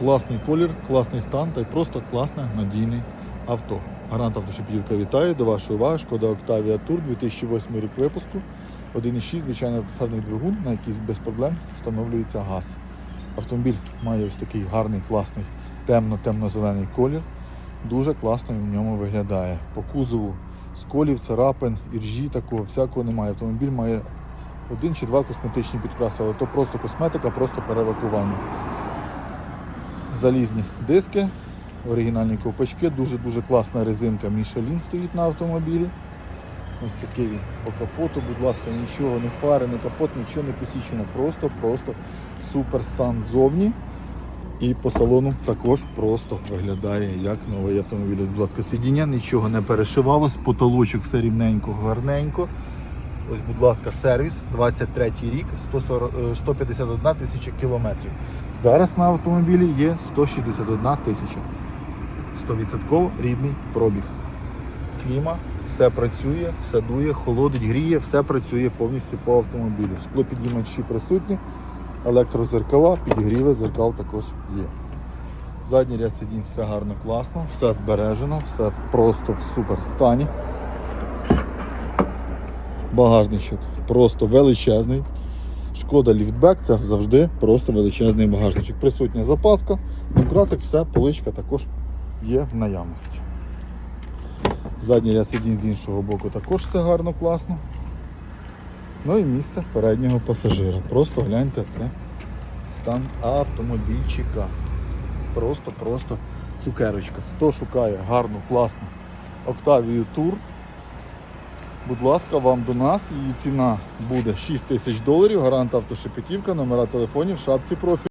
Класний колір, класний стан та й просто класне надійне авто. Гарант автошипівка вітає до вашої уваги. Шкода Octavia Tour 2008 рік випуску. 1,6 звичайно атмосферний двигун, на який без проблем встановлюється газ. Автомобіль має ось такий гарний, класний темно-темно-зелений колір. Дуже класно в ньому виглядає. По кузову сколів, царапин, іржі такого, всякого немає. Автомобіль має один чи два косметичні підкраси, але то просто косметика, просто перелакування. Залізні диски, оригінальні ковпачки, дуже-дуже класна резинка Michelin стоїть на автомобілі. Ось такий він по капоту, будь ласка, нічого, не фари, не капот, нічого не посічено. Просто, просто супер стан ззовні. І по салону також просто виглядає як новий автомобіль. Будь ласка, сидіння, нічого не перешивалось, потолочок все рівненько, гарненько. Ось, будь ласка, сервіс, 23 рік, 140, е, 151 тисяча кілометрів. Зараз на автомобілі є 161 тисяча. 100% рідний пробіг. Кліма, все працює, все дує, холодить, гріє, все працює повністю по автомобілю. Склопідіймачі присутні, електрозеркала, підігріви зеркал також є. Задній ряд сидінь все гарно, класно, все збережено, все просто в супер стані. Багажничок просто величезний. Шкода ліфтбек, це завжди просто величезний багажничок. Присутня запаска, домкратик, все, поличка також є в наявності. Задній ряд сидінь з іншого боку також все гарно, класно. Ну і місце переднього пасажира. Просто гляньте це стан автомобільчика. Просто-просто цукерочка. Хто шукає гарну, класну Octavia Tour, будь ласка, вам до нас. Її ціна буде 6 тисяч доларів. Гарант автошепетівка, номера телефонів шапці профілю.